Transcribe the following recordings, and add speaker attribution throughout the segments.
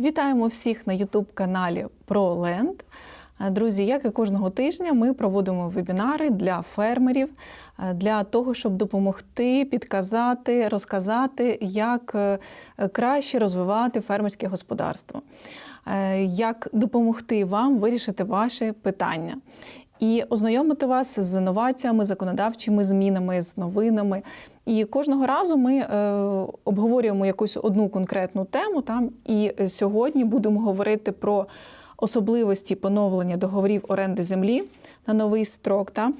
Speaker 1: Вітаємо всіх на youtube каналі ProLand. Е, Друзі, як і кожного тижня, ми проводимо вебінари для фермерів е, для того, щоб допомогти, підказати, розказати, як е, краще розвивати фермерське господарство, як допомогти вам вирішити ваші питання. І ознайомити вас з новаціями, законодавчими змінами, з новинами. І кожного разу ми е, обговорюємо якусь одну конкретну тему. Там і сьогодні будемо говорити про особливості поновлення договорів оренди землі на новий строк. Та?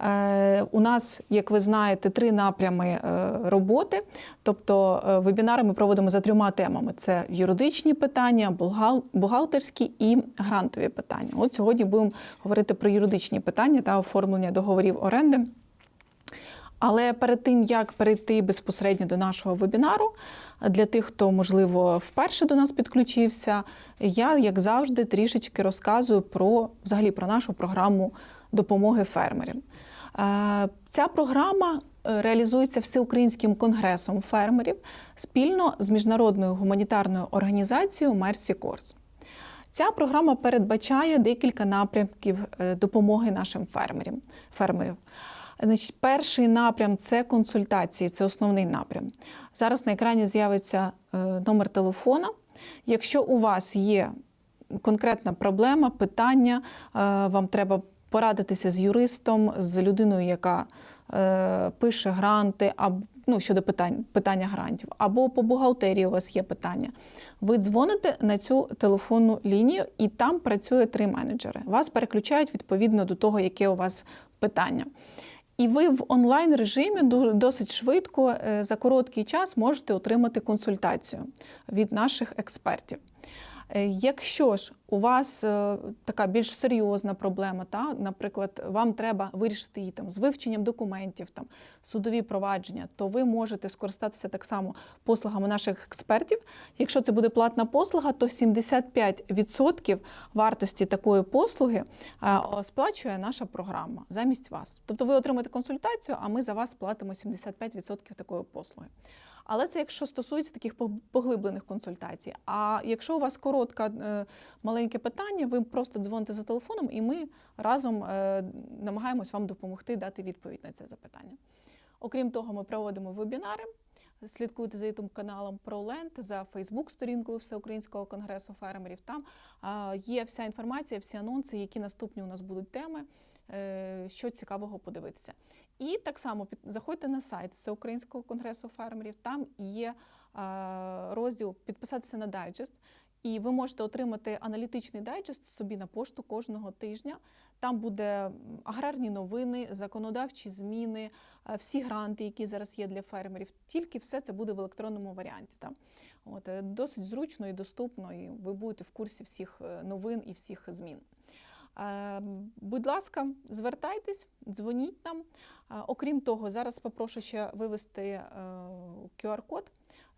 Speaker 1: Е, у нас, як ви знаєте, три напрями е, роботи. Тобто е, вебінари ми проводимо за трьома темами: це юридичні питання, бухгал- бухгалтерські і грантові питання. От сьогодні будемо говорити про юридичні питання та оформлення договорів оренди. Але перед тим як перейти безпосередньо до нашого вебінару, для тих, хто можливо вперше до нас підключився, я, як завжди, трішечки розказую про взагалі про нашу програму допомоги фермерам. Е, Ця програма е, реалізується всеукраїнським конгресом фермерів спільно з міжнародною гуманітарною організацією Mercy Corps. Ця програма передбачає декілька напрямків е, допомоги нашим фермерам. Значить, перший напрям це консультації, це основний напрям. Зараз на екрані з'явиться е, номер телефона. Якщо у вас є конкретна проблема, питання, е, вам треба порадитися з юристом, з людиною, яка е, пише гранти, або ну, щодо питань, питання грантів, або по бухгалтерії у вас є питання. Ви дзвоните на цю телефонну лінію, і там працює три менеджери. Вас переключають відповідно до того, яке у вас питання. І ви в онлайн режимі досить швидко е, за короткий час можете отримати консультацію від наших експертів. Е, Якщо ж у вас е, така більш серйозна проблема, та, наприклад, вам треба вирішити її там з вивченням документів, там судові провадження, то ви можете скористатися так само послугами наших експертів. Якщо це буде платна послуга, то 75% вартості такої послуги е, сплачує наша програма замість вас. Тобто ви отримаєте консультацію, а ми за вас платимо 75% такої послуги. Але це якщо стосується таких пог- поглиблених консультацій. А якщо у вас коротке маленьке питання, ви просто дзвоните за телефоном, і ми разом е, намагаємось вам допомогти дати відповідь на це запитання. Окрім того, ми проводимо вебінари. Слідкуйте за youtube каналом ProLand, за Фейсбук-сторінкою Всеукраїнського конгресу фермерів. Там є вся інформація, всі анонси, які наступні у нас будуть теми, що цікавого подивитися. І так само заходьте на сайт Всеукраїнського конгресу фермерів. Там є е, розділ підписатися на дайджест. І ви можете отримати аналітичний дайджест собі на пошту кожного тижня. Там буде аграрні новини, законодавчі зміни, е, всі гранти, які зараз є для фермерів. Тільки все це буде в електронному варіанті. Там. От, е, досить зручно і доступно, і ви будете в курсі всіх е, новин і всіх змін. Е, Будь ласка, звертайтесь, дзвоніть нам. Е, Окрім того, зараз попрошу ще вивести е, QR-код.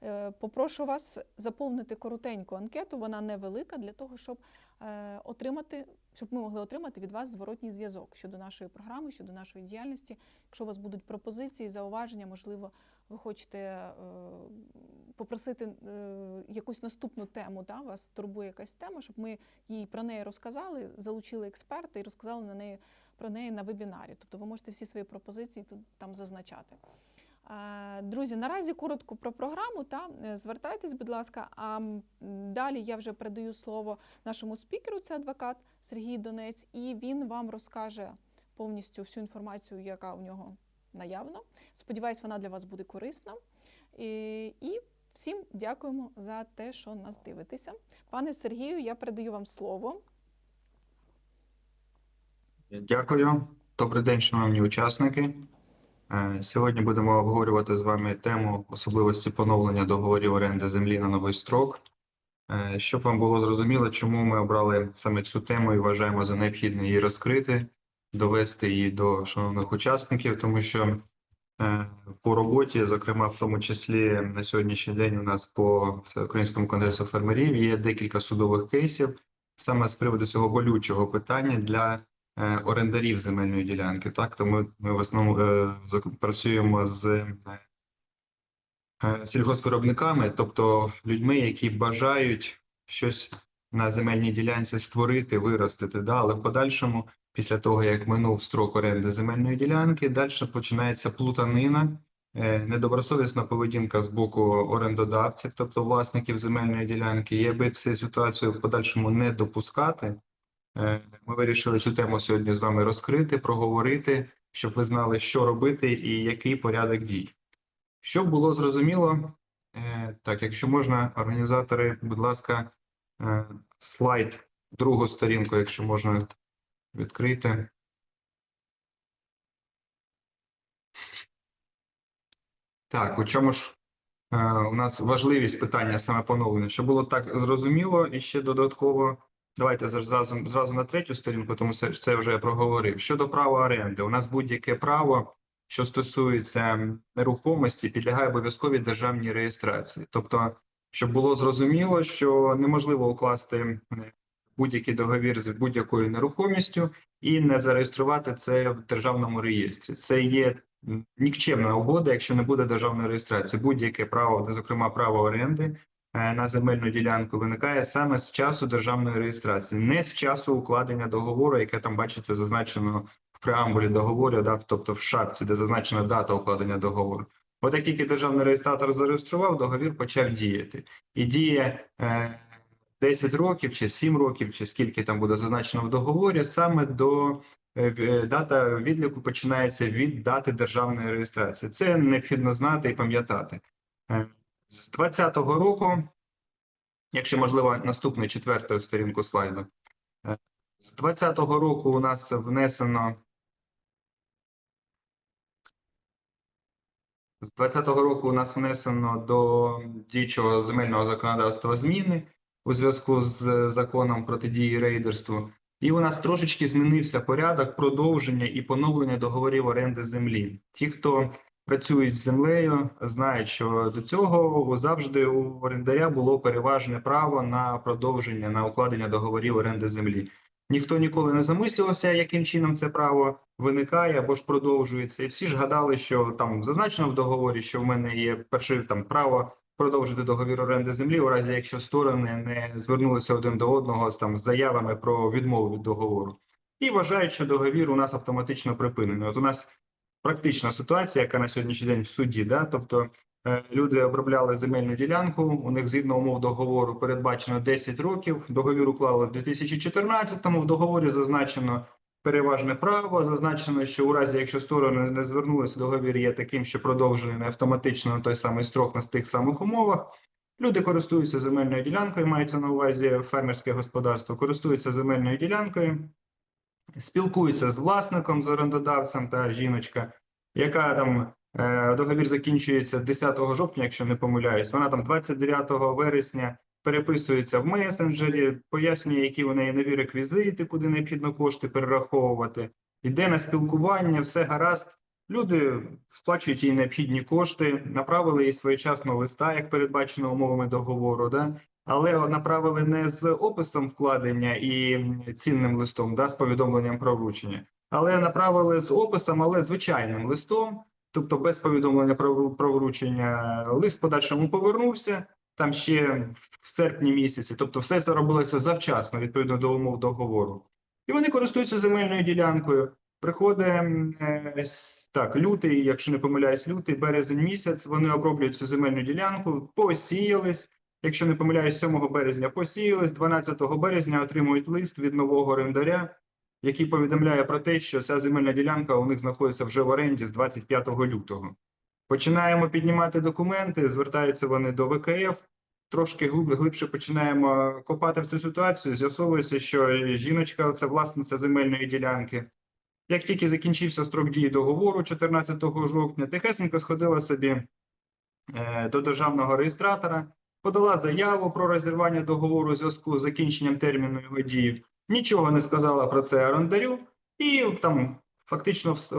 Speaker 1: Е, Попрошу вас заповнити коротеньку анкету, вона невелика, для того, щоб е, отримати, щоб ми могли отримати від вас зворотній зв'язок щодо нашої програми, щодо нашої діяльності. Якщо у вас будуть пропозиції, зауваження, можливо, ви хочете е, попросити е, якусь наступну тему, да, вас турбує якась тема, щоб ми їй про неї розказали, залучили експерта і розказали на неї про неї на вебінарі. Тобто ви можете всі свої пропозиції тут там зазначати. Е, Друзі, наразі коротко про програму. Та е, звертайтесь, будь ласка. А далі я вже передаю слово нашому спікеру, це адвокат Сергій Донець, і він вам розкаже повністю всю інформацію, яка у нього наявна. Сподіваюсь, вона для вас буде корисна. І всім дякуємо за те, що нас дивитеся. Пане Сергію, я передаю вам слово.
Speaker 2: Дякую. Добрий день, шановні учасники. Е, Сьогодні будемо обговорювати з вами тему особливості поновлення договорів оренди землі на новий строк. Е, Щоб вам було зрозуміло, чому ми обрали саме цю тему і вважаємо за необхідне її розкрити, довести її до шановних учасників, тому що по роботі, зокрема, в тому числі на сьогоднішній день у нас по Українському конгресу фермерів є декілька судових кейсів саме з приводу цього болючого питання для е, орендарів земельної ділянки. Так, тому ми в основному е, працюємо з е, е, сільгоспвиробниками, тобто людьми, які бажають щось на земельній ділянці створити, виростити, да? але в подальшому, після того, як минув строк оренди земельної ділянки, далі починається плутанина, е, недобросовісна поведінка з боку орендодавців, тобто власників земельної ділянки. І аби цю ситуацію в подальшому не допускати, е, ми вирішили цю тему сьогодні з вами розкрити, проговорити, щоб ви знали, що робити і який порядок дій. Щоб було зрозуміло, е, так, якщо можна, організатори, будь ласка, слайд, другу сторінку, якщо можна відкрити. Так, у чому ж е, у нас важливість питання саме поновлення, щоб було так зрозуміло і ще додатково. Давайте зразу, зразу на третю сторінку, тому це, це вже я проговорив. Щодо права оренди, у нас будь-яке право, що стосується нерухомості, підлягає обов'язковій державній реєстрації. Тобто, щоб було зрозуміло, що неможливо укласти м, будь-який договір з будь-якою нерухомістю і не зареєструвати це в державному реєстрі. Це є нікчемна угода, якщо не буде державної реєстрації. Будь-яке право, зокрема право оренди е, на земельну ділянку, виникає саме з часу державної реєстрації, не з часу укладення договору, яке там бачите зазначено в преамбулі договору, да, тобто в шапці, де зазначена дата укладення договору. От як тільки державний реєстратор зареєстрував, договір почав діяти. І діє е, 10 років, чи 7 років, чи скільки там буде зазначено в договорі, саме до е, е, дата відліку починається від дати державної реєстрації. Це необхідно знати і пам'ятати. Е, З 2020 року, якщо можливо, наступну четверту сторінку слайду. З 2020 року у нас внесено З 2020 року у нас внесено до діючого земельного законодавства зміни у зв'язку з законом протидії рейдерству. І у нас трошечки змінився порядок продовження і поновлення договорів оренди землі. Ті, хто працюють з землею, знають, що до цього завжди у орендаря було переважне право на продовження на укладення договорів оренди землі. Ніхто ніколи не замислювався, яким чином це право виникає або ж продовжується. І всі ж гадали, що там зазначено в договорі, що в мене є перше там право продовжити договір оренди землі, у разі якщо сторони не звернулися один до одного з там з заявами про відмову від договору, і вважають, що договір у нас автоматично припинений. От у нас практична ситуація, яка на сьогоднішній день в суді, да, тобто. е, Люди обробляли земельну ділянку. У них згідно умов договору передбачено 10 років. Договір уклали в 2014-му. В договорі зазначено переважне право. Зазначено, що у разі, якщо сторони не звернулися, договір є таким, що продовжений не автоматично на той самий строк на тих самих умовах. Люди користуються земельною ділянкою, мається на увазі фермерське господарство, користуються земельною ділянкою, спілкуються з власником, з орендодавцем та жіночка, яка там е, договір закінчується 10 жовтня, якщо не помиляюсь. Вона там 29 вересня переписується в месенджері, пояснює, які у неї нові реквізити, куди необхідно кошти перераховувати. Йде на спілкування, все гаразд. Люди сплачують їй необхідні кошти, направили їй своєчасно листа, як передбачено умовами договору, да? але направили не з описом вкладення і цінним листом, да, з повідомленням про вручення, але направили з описом, але звичайним листом, тобто без повідомлення про, про вручення. Лист подальшому повернувся там ще в- серпні місяці. Тобто, все це робилося завчасно, відповідно до умов договору. І вони користуються земельною ділянкою. Приходить м, е, так, лютий, якщо не помиляюсь, лютий, березень місяць. Вони оброблюють цю земельну ділянку, посіялись. Якщо не помиляюсь, 7 березня посіялись, 12 березня отримують лист від нового орендаря, який повідомляє про те, що ця земельна ділянка у них знаходиться вже в оренді з 25 лютого. Починаємо піднімати документи, звертаються вони до ВКФ. Трошки глибше починаємо копати в цю ситуацію. З'ясовується, що жіночка це власниця земельної ділянки. Як тільки закінчився строк дії договору 14 жовтня, тихесенько сходила собі е, до державного реєстратора, подала заяву про розірвання договору у зв'язку з закінченням терміну його дії. Нічого не сказала про це орендарю, і там фактично е,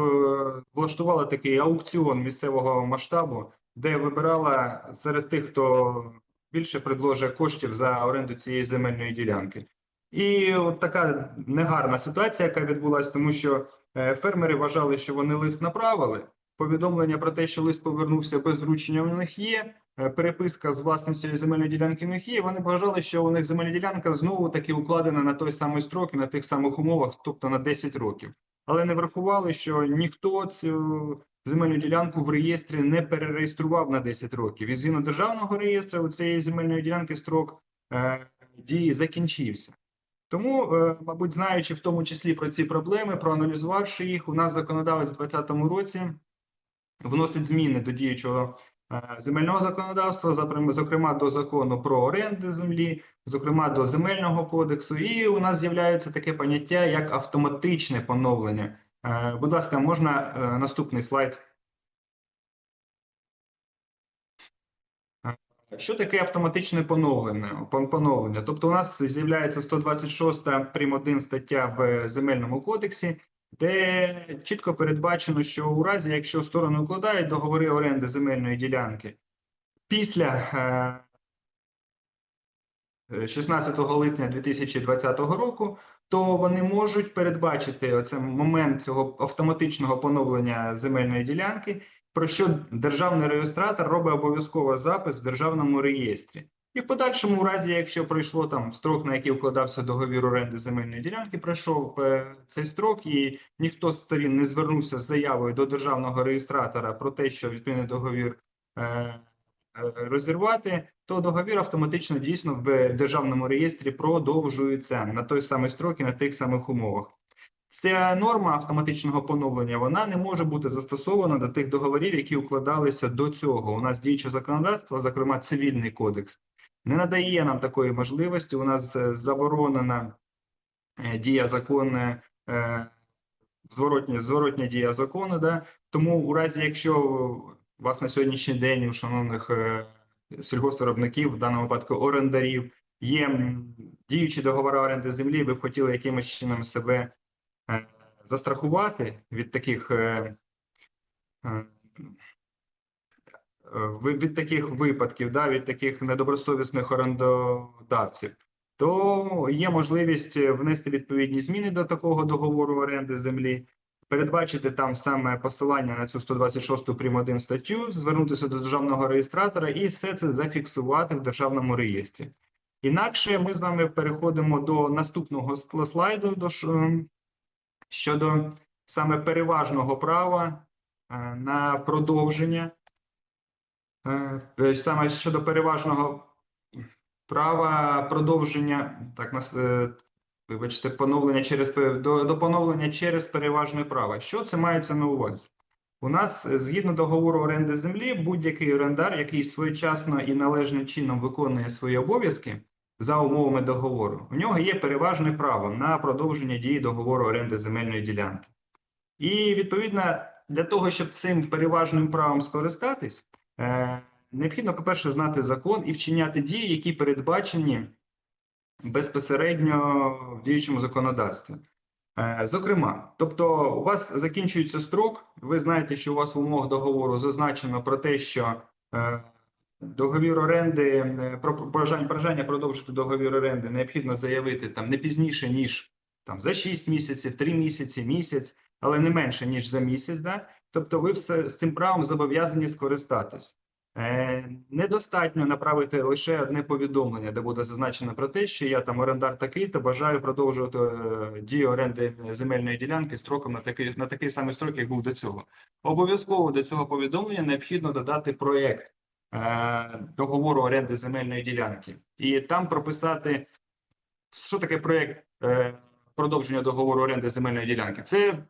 Speaker 2: влаштувала такий аукціон місцевого масштабу, де вибирала серед тих, хто більше предложить коштів за оренду цієї земельної ділянки. І от така негарна ситуація, яка відбулася, тому що е, фермери вважали, що вони лист направили. Повідомлення про те, що лист повернувся без вручення, у них є. е, переписка з власницею земельної ділянки в них є. Вони вважали, що у них земельна ділянка знову таки укладена на той самий строк і на тих самих умовах, тобто на 10 років. Але не врахували, що ніхто цю земельну ділянку в реєстрі не перереєстрував на 10 років. І згідно державного реєстру у цієї земельної ділянки строк е, дії закінчився. Тому, е, мабуть, знаючи в тому числі про ці проблеми, проаналізувавши їх, у нас законодавець у 2020 році вносить зміни до діючого е, земельного законодавства, зокрема до закону про оренди землі, зокрема до земельного кодексу, і у нас з'являється таке поняття як автоматичне поновлення. Е, Будь ласка, можна е, наступний слайд? Що таке автоматичне поновлення? Поновлення? Тобто у нас з'являється 126 прим. 1 стаття в Земельному кодексі, де чітко передбачено, що у разі, якщо сторони укладають договори оренди земельної ділянки після е, 16 липня 2020 року, то вони можуть передбачити оце момент цього автоматичного поновлення земельної ділянки, про що державний реєстратор робить обов'язково запис в державному реєстрі. І в подальшому, разі, якщо пройшло там строк, на який укладався договір оренди земельної ділянки, пройшов е, цей строк, і ніхто з сторін не звернувся з заявою до державного реєстратора про те, що відповідний договір е, е, розірвати, то договір автоматично дійсно в державному реєстрі продовжується на той самий строк і на тих самих умовах. Ця норма автоматичного поновлення вона не може бути застосована до тих договорів, які укладалися до цього. У нас діюче законодавство, зокрема цивільний кодекс, не надає нам такої можливості. У нас е, заборонена е, дія закону, е, зворотня, зворотня дія закону. Да? Тому, у разі, якщо у вас на сьогоднішній день у шановних е, сільгоспвиробників, в даному випадку орендарів, є діючі договори оренди землі, ви б хотіли якимось чином себе е, застрахувати від таких від таких випадків, да, від таких недобросовісних орендодавців, то є можливість внести відповідні зміни до такого договору оренди землі, передбачити там саме посилання на цю 126 прим. 1 статтю, звернутися до державного реєстратора і все це зафіксувати в державному реєстрі. Інакше ми з вами переходимо до наступного сл- слайду до ш- щодо саме переважного права е, на продовження. Е, Саме щодо переважного права продовження, так е, вибачте, поновлення через до, до поновлення через переважне право. Що це мається на увазі? У нас е, згідно договору оренди землі, будь-який орендар, який своєчасно і належним чином виконує свої обов'язки за умовами договору, у нього є переважне право на продовження дії договору оренди земельної ділянки. І відповідно для того, щоб цим переважним правом скористатись, е, необхідно, по-перше, знати закон і вчиняти дії, які передбачені безпосередньо в діючому законодавстві. Е, Зокрема, тобто у вас закінчується строк, ви знаєте, що у вас в умовах договору зазначено про те, що е, договір оренди, е, про бажання продовжити договір оренди необхідно заявити там не пізніше, ніж там за 6 місяців, 3 місяці, місяць, але не менше, ніж за місяць. Да? Тобто ви все з цим правом зобов'язані скористатись. Е, недостатньо направити лише одне повідомлення, де буде зазначено про те, що я там орендар такий, то бажаю продовжувати е, дію оренди земельної ділянки строком на такий, на такий самий строк, як був до цього. Обов'язково до цього повідомлення необхідно додати проєкт е, договору оренди земельної ділянки, і там прописати, що таке проєкт е, продовження договору оренди земельної ділянки. Це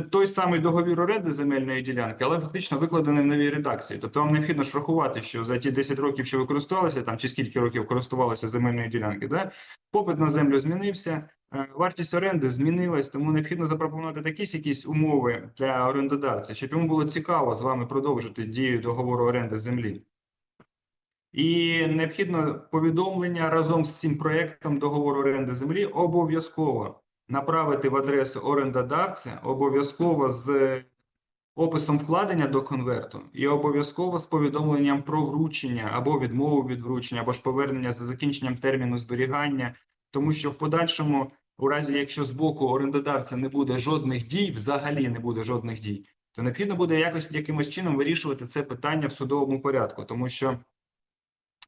Speaker 2: той самий договір оренди земельної ділянки, але фактично викладений в новій редакції. Тобто вам необхідно ж врахувати, що за ті 10 років, що ви користувалися, там чи скільки років користувалися земельною ділянки, да? попит на землю змінився, е, вартість оренди змінилась, тому необхідно запропонувати якісь якісь умови для орендодавця, щоб йому було цікаво з вами продовжити дію договору оренди землі. І необхідно повідомлення разом з цим проектом договору оренди землі обов'язково направити в адресу орендодавця, обов'язково з описом вкладення до конверту і обов'язково з повідомленням про вручення або відмову від вручення, або ж повернення за закінченням терміну зберігання, тому що в подальшому, у разі якщо з боку орендодавця не буде жодних дій, взагалі не буде жодних дій, то необхідно буде якось якимось чином вирішувати це питання в судовому порядку, тому що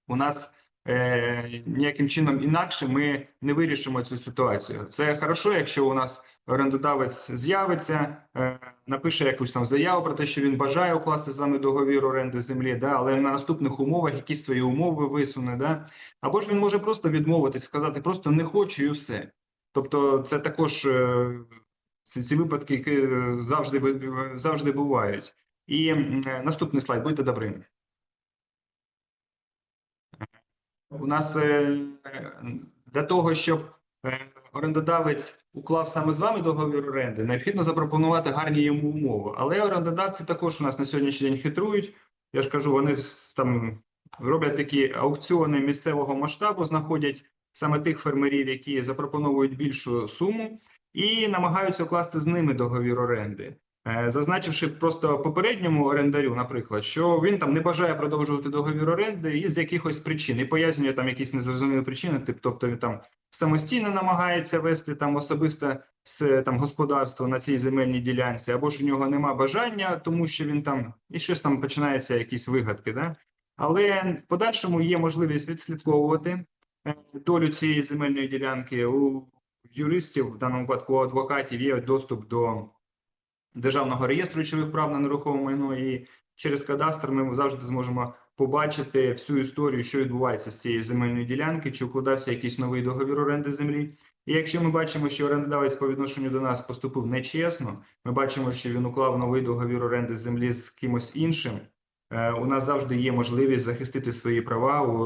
Speaker 2: у нас е, ніяким чином інакше ми не вирішимо цю ситуацію. Це хорошо, якщо у нас орендодавець з'явиться, е, напише якусь там заяву про те, що він бажає укласти з нами договір оренди землі, да, але на наступних умовах якісь свої умови висуне, да, або ж він може просто відмовитись, сказати просто не хочу і все. Тобто, це також е, ці, випадки які завжди завжди бувають. І е, наступний слайд, будьте добрі. У нас е, для того, щоб е, орендодавець уклав саме з вами договір оренди, необхідно запропонувати гарні йому умови. Але орендодавці також у нас на сьогоднішній день хитрують. Я ж кажу, вони там роблять такі аукціони місцевого масштабу, знаходять саме тих фермерів, які запропонують більшу суму, і намагаються укласти з ними договір оренди. Е, Зазначивши просто попередньому орендарю, наприклад, що він там не бажає продовжувати договір оренди із якихось причин і пояснює там якісь незрозумілі причини, тип, тобто він там самостійно намагається вести там особисте там господарство на цій земельній ділянці, або ж у нього нема бажання, тому що він там і щось там починається, якісь вигадки. Да? Але в подальшому є можливість відслідковувати е, долю цієї земельної ділянки. У юристів, в даному випадку адвокатів, є доступ до державного реєстру речових прав на нерухоме майно, і через кадастр ми завжди зможемо побачити всю історію, що відбувається з цієї земельної ділянки, чи укладався якийсь новий договір оренди землі. І якщо ми бачимо, що орендодавець по відношенню до нас поступив нечесно, ми бачимо, що він уклав новий договір оренди землі з кимось іншим. Е, У нас завжди є можливість захистити свої права у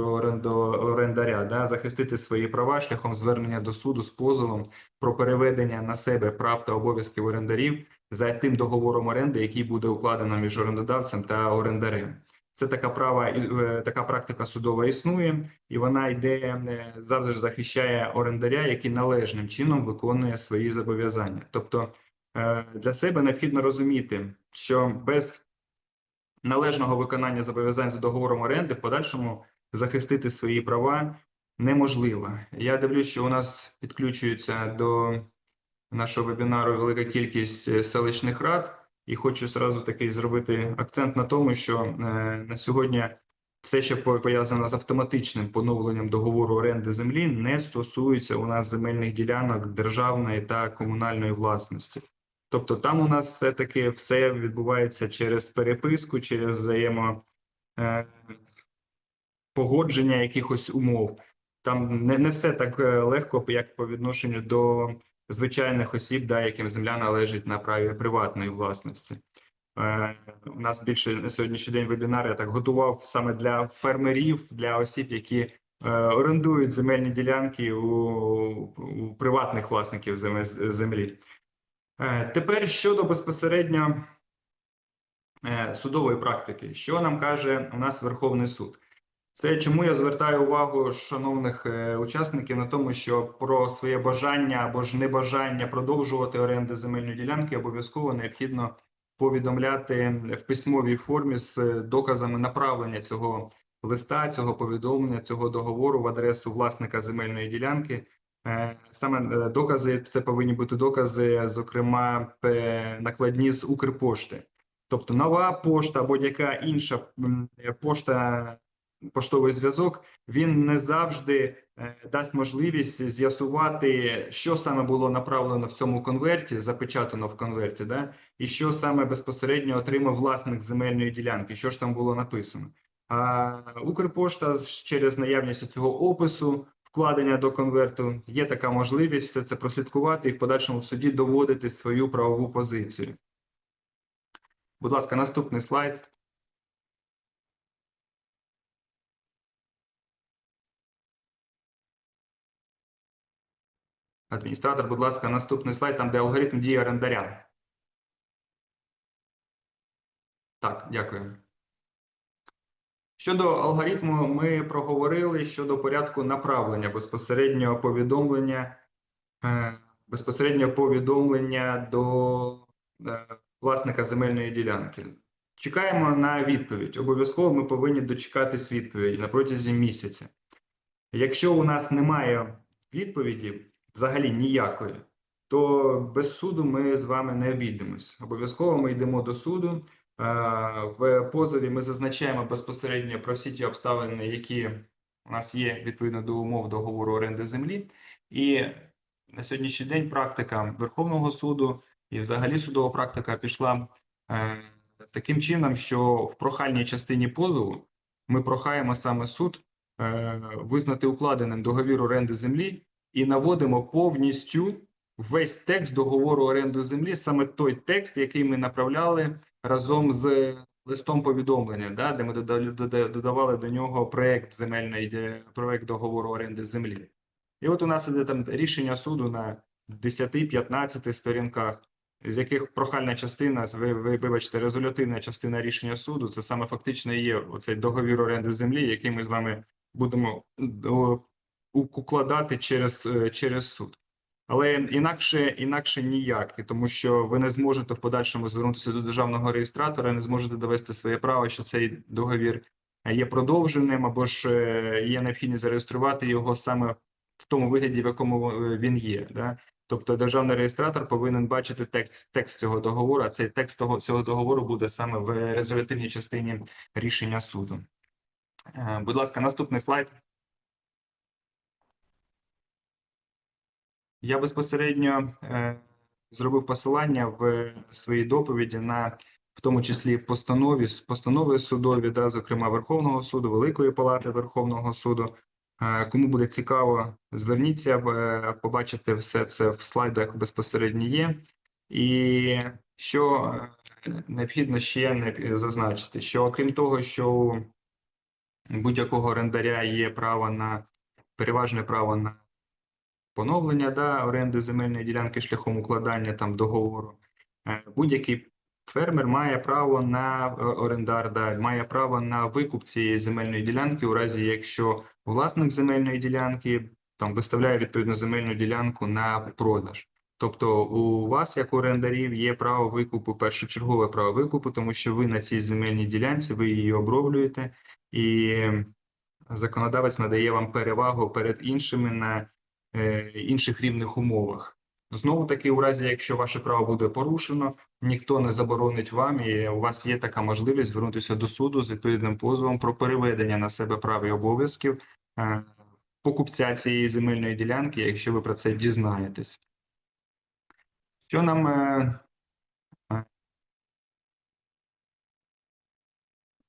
Speaker 2: орендаря, да, захистити свої права шляхом звернення до суду з позовом про переведення на себе прав та обов'язків орендарів за тим договором оренди, який буде укладено між орендодавцем та орендарем. Це така права, е, така практика судова існує, і вона йде е, завжди захищає орендаря, який належним чином виконує свої зобов'язання. Тобто для себе необхідно розуміти, що без належного виконання зобов'язань за договором оренди в подальшому захистити свої права неможливо. Я дивлюсь, що у нас підключується до нашого вебінару велика кількість е, селищних рад, і хочу зразу таки зробити акцент на тому, що е, на сьогодні все, що по- пов'язано з автоматичним поновленням договору оренди землі, не стосується у нас земельних ділянок державної та комунальної власності. Тобто там у нас все-таки все відбувається через переписку, через взаємо е, погодження якихось умов. Там не, не все так е, легко, як по відношенню до звичайних осіб, да, яким земля належить на праві приватної власності. Е, у нас більше на сьогоднішній день вебінар я так готував саме для фермерів, для осіб, які е, орендують земельні ділянки у, у приватних власників землі. Е, Тепер щодо безпосередньо е, судової практики, що нам каже у нас Верховний суд? Це чому я звертаю увагу шановних е, учасників на тому, що про своє бажання або ж небажання продовжувати оренди земельної ділянки обов'язково необхідно повідомляти в письмовій формі з доказами направлення цього листа, цього повідомлення, цього договору в адресу власника земельної ділянки. Е, Саме е, докази це повинні бути докази, зокрема, накладні з Укрпошти. Тобто нова пошта або яка інша пошта, поштовий зв'язок, він не завжди е, дасть можливість з'ясувати, що саме було направлено в цьому конверті, запечатано в конверті, да? і що саме безпосередньо отримав власник земельної ділянки, що ж там було написано. А Укрпошта через наявність цього опису вкладення до конверту є така можливість все це прослідкувати і в подальшому в суді доводити свою правову позицію. Будь ласка, наступний слайд. Адміністратор, будь ласка, наступний слайд, там де алгоритм дії орендаря. Так, дякую. Щодо алгоритму, ми проговорили щодо порядку направлення безпосереднього повідомлення, е, безпосереднього повідомлення до е, власника земельної ділянки. Чекаємо на відповідь. Обов'язково ми повинні дочекатись відповіді на протязі місяця. Якщо у нас немає відповіді, взагалі ніякої, то без суду ми з вами не обійдемось. Обов'язково ми йдемо до суду. Е, В позові ми зазначаємо безпосередньо про всі ті обставини, які у нас є відповідно до умов договору оренди землі, і на сьогоднішній день практика Верховного суду і взагалі судова практика пішла е, таким чином, що в прохальній частині позову ми прохаємо саме суд е, визнати укладеним договір оренди землі і наводимо повністю весь текст договору оренди землі, саме той текст, який ми направляли разом з листом повідомлення, да, де ми дода- дода- додавали до нього проект земельної проект договору оренди землі. І от у нас іде там рішення суду на 10-15 сторінках, з яких прохальна частина, ви, ви вибачте, резолютивна частина рішення суду, це саме фактично і є оцей договір оренди землі, який ми з вами будемо укладати через, е, через суд. Але інакше, інакше ніяк, тому що ви не зможете в подальшому звернутися до державного реєстратора, не зможете довести своє право, що цей договір є продовженим, або ж е, є необхідність зареєструвати його саме в тому вигляді, в якому е, він є. Да? Тобто державний реєстратор повинен бачити текст, текст цього договору, а цей текст того, цього договору буде саме в резолютивній частині рішення суду. Е, Будь ласка, наступний слайд. Я безпосередньо е, зробив посилання в своїй доповіді на в тому числі постанові постанови судові, да, зокрема Верховного суду, Великої Палати Верховного суду. Е, Кому буде цікаво, зверніться, е, побачите все це в слайдах безпосередньо є. І що необхідно ще не зазначити, що окрім того, що у будь-якого орендаря є право на переважне право на поновлення да, оренди земельної ділянки шляхом укладання там договору. Е, Будь-який фермер має право на е, орендар, да, має право на викуп цієї земельної ділянки, у разі якщо власник земельної ділянки там виставляє відповідну земельну ділянку на продаж. Тобто у вас, як орендарів, є право викупу, першочергове право викупу, тому що ви на цій земельній ділянці, ви її оброблюєте, і законодавець надає вам перевагу перед іншими на інших рівних умовах. Знову таки, у разі, якщо ваше право буде порушено, ніхто не заборонить вам, і у вас є така можливість звернутися до суду з відповідним позовом про переведення на себе прав і обов'язків е, покупця цієї земельної ділянки, якщо ви про це дізнаєтесь. Що нам е, е,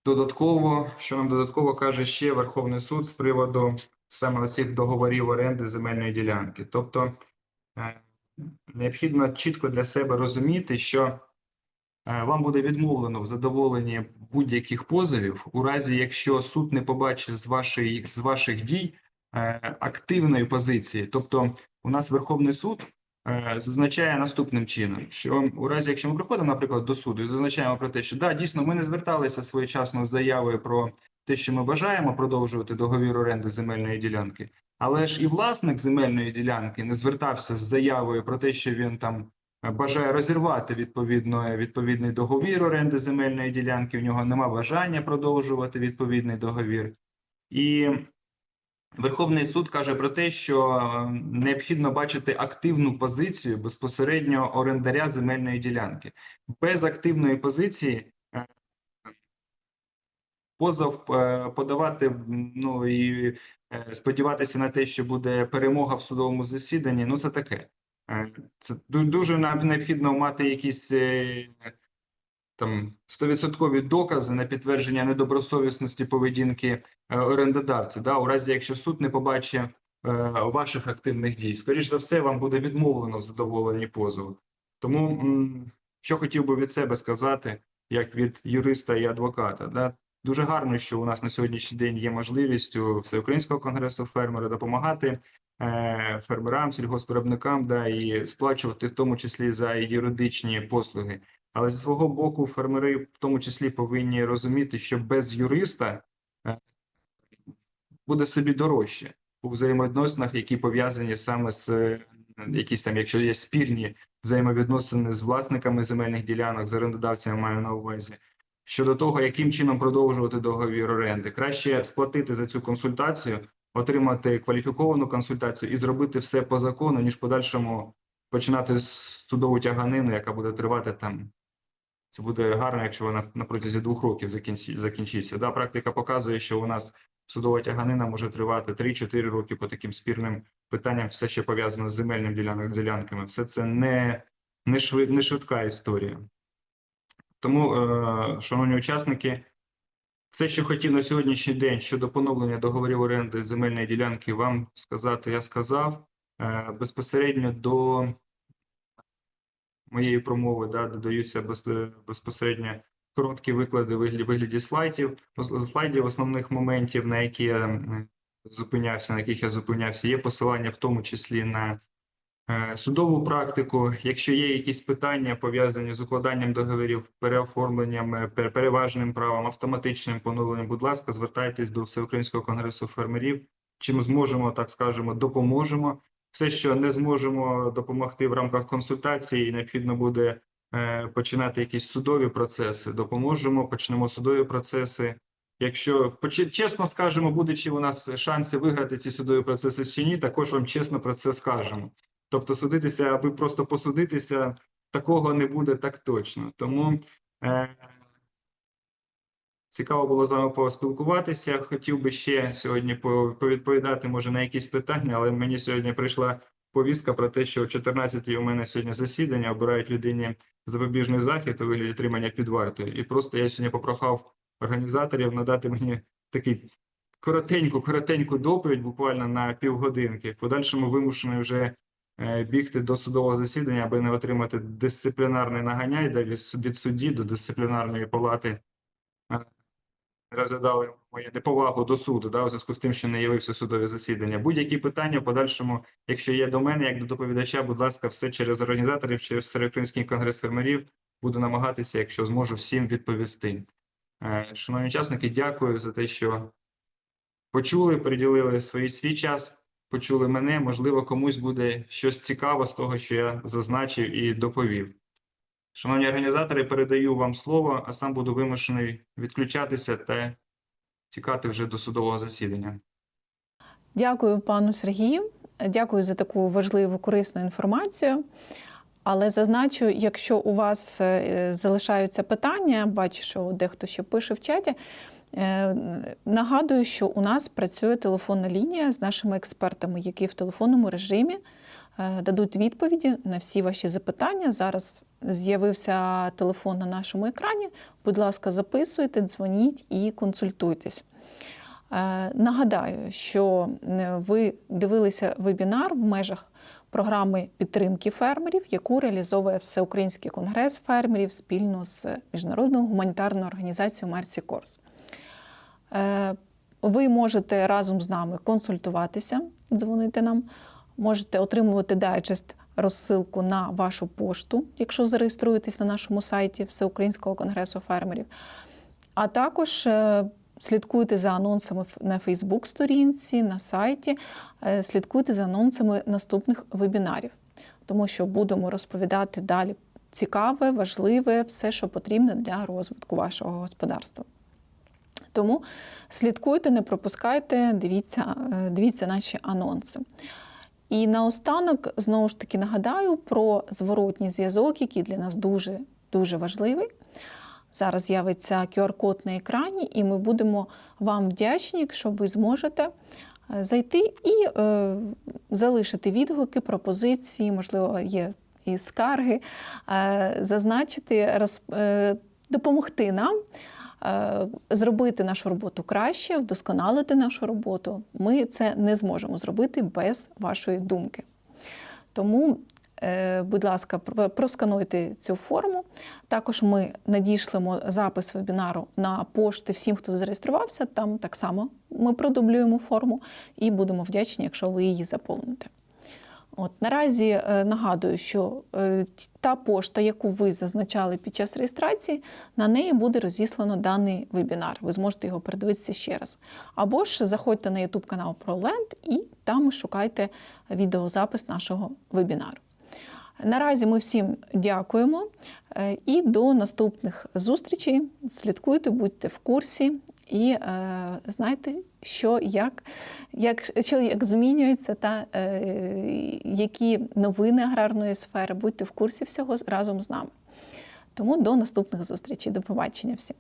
Speaker 2: додатково, що нам додатково каже ще Верховний суд з приводу саме цих договорів оренди земельної ділянки? Тобто е, необхідно чітко для себе розуміти, що е, вам буде відмовлено в задоволенні будь-яких позовів, у разі якщо суд не побачив з вашої з ваших дій е, активної позиції. Тобто, у нас Верховний суд зазначає наступним чином, що у разі, якщо ми приходимо, наприклад, до суду і зазначаємо про те, що да, дійсно ми не зверталися своєчасно з заявою про те, що ми бажаємо продовжувати договір оренди земельної ділянки, але ж і власник земельної ділянки не звертався з заявою про те, що він там е, бажає розірвати відповідно відповідний договір оренди земельної ділянки. В нього нема бажання продовжувати відповідний договір. І Верховний суд каже про те, що е, необхідно бачити активну позицію безпосередньо орендаря земельної ділянки. Без активної позиції е, позов е, подавати ну і е, сподіватися на те, що буде перемога в судовому засіданні. Ну це таке. Е, Це дуже нам необхідно мати якісь там стовідсоткові докази на підтвердження недобросовісності поведінки орендодавця. Да, у разі якщо суд не побачить ваших активних дій, скоріш за все, вам буде відмовлено в задоволенні позову. Тому що хотів би від себе сказати, як від юриста і адвоката, да. Дуже гарно, що у нас на сьогоднішній день є можливість у Всеукраїнського конгресу фермера допомагати е, фермерам, сільгоспвиробникам, да, і сплачувати в тому числі за юридичні послуги. Але зі свого боку, фермери в тому числі повинні розуміти, що без юриста е, буде собі дорожче у взаємовідносинах, які пов'язані саме з е, якісь там, якщо є спірні взаємовідносини з власниками земельних ділянок, з орендодавцями маю на увазі. Щодо того, яким чином продовжувати договір оренди, краще сплатити за цю консультацію, отримати кваліфіковану консультацію і зробити все по закону, ніж подальшому починати судову тяганину, яка буде тривати там Це буде гарно, якщо вона на протязі двох років закінчиться. Да, практика показує, що у нас судова тяганина може тривати 3-4 роки по таким спірним питанням, все, що пов'язано з земельними ділянками. Все це не, не, швид, не швидка історія. Тому, е, шановні учасники, все, що хотів на сьогоднішній день щодо поновлення договорів оренди земельної ділянки, вам сказати, я сказав. Е, Безпосередньо до моєї промови да, додаються без- безпосередньо короткі виклади вигляді, вигляді слайдів, слайдів основних моментів, на які я зупинявся, на яких я зупинявся. Є посилання в тому числі на судову практику. Якщо є якісь питання пов'язані з укладанням договорів, переоформленням, е, переважним правом, автоматичним поновленням, будь ласка, звертайтесь до Всеукраїнського конгресу фермерів. Чим зможемо, так скажемо, допоможемо. Все, що не зможемо допомогти в рамках консультації, необхідно буде е, починати якісь судові процеси. Допоможемо, почнемо судові процеси. Якщо чесно скажемо, буде чи у нас шанси виграти ці судові процеси чи ні, також вам чесно про це скажемо. Тобто судитися, аби просто посудитися, такого не буде так точно. Тому е, цікаво було з вами поспілкуватися. Хотів би ще сьогодні повідповідати, може, на якісь питання, але мені сьогодні прийшла повістка про те, що о 14-й у мене сьогодні засідання, обирають людині запобіжний захід у вигляді тримання під вартою. І просто я сьогодні попрохав організаторів надати мені такий коротеньку, коротеньку доповідь, буквально на півгодинки. В подальшому вимушений вже бігти до судового засідання, аби не отримати дисциплінарне наганяй, де від судді до дисциплінарної палати е, розглядали мою неповагу до суду, да, у зв'язку з тим, що не явився судові засідання. Будь-які питання в подальшому, якщо є до мене, як до доповідача, будь ласка, все через організаторів, через Всеукраїнський конгрес фермерів. Буду намагатися, якщо зможу, всім відповісти. Е, Шановні учасники, дякую за те, що почули, приділили свій свій час, почули мене. Можливо, комусь буде щось цікаво з того, що я зазначив і доповів. Шановні організатори, передаю вам слово, а сам буду вимушений відключатися та тікати вже до судового засідання.
Speaker 1: Дякую пану Сергію. Дякую за таку важливу корисну інформацію. Але зазначу, якщо у вас е, залишаються питання, бачу, що дехто ще пише в чаті. Е, Нагадую, що у нас працює телефонна лінія з нашими експертами, які в телефонному режимі е, дадуть відповіді на всі ваші запитання. Зараз з'явився телефон на нашому екрані. Будь ласка, записуйте, дзвоніть і консультуйтесь. Е, Нагадаю, що ви дивилися вебінар в межах програми підтримки фермерів, яку реалізовує Всеукраїнський конгрес фермерів спільно з міжнародною гуманітарною організацією Мерсі Корс. Е, Ви можете разом з нами консультуватися, дзвонити нам, можете отримувати дайджест розсилку на вашу пошту, якщо зареєструєтесь на нашому сайті Всеукраїнського конгресу фермерів. А також е, слідкуйте за анонсами на Фейсбук-сторінці, на сайті, е, слідкуйте за анонсами наступних вебінарів, тому що будемо розповідати далі цікаве, важливе, все, що потрібно для розвитку вашого господарства. Тому слідкуйте, не пропускайте, дивіться, е, дивіться наші анонси. І наостанок знову ж таки нагадаю про зворотній зв'язок, який для нас дуже дуже важливий. Зараз з'явиться QR-код на екрані, і ми будемо вам вдячні, якщо ви зможете е, зайти і е, залишити відгуки, пропозиції, можливо, є і скарги, е, зазначити, роз, е, допомогти нам зробити нашу роботу краще, вдосконалити нашу роботу. Ми це не зможемо зробити без вашої думки. Тому, е, будь ласка, про- проскануйте цю форму. Також ми надішлемо запис вебінару на пошти всім, хто зареєструвався. Там так само ми продублюємо форму і будемо вдячні, якщо ви її заповните. От наразі е, нагадую, що е, та пошта, яку ви зазначали під час реєстрації, на неї буде розіслано даний вебінар. Ви зможете його передивитися ще раз. Або ж заходьте на YouTube канал ProLand і там шукайте відеозапис нашого вебінару. Наразі ми всім дякуємо е, і до наступних зустрічей. Слідкуйте, будьте в курсі і е, знайте, що як, як, що як змінюється та е, які новини аграрної сфери. Будьте в курсі всього разом з нами. Тому до наступних зустрічей. До побачення всім.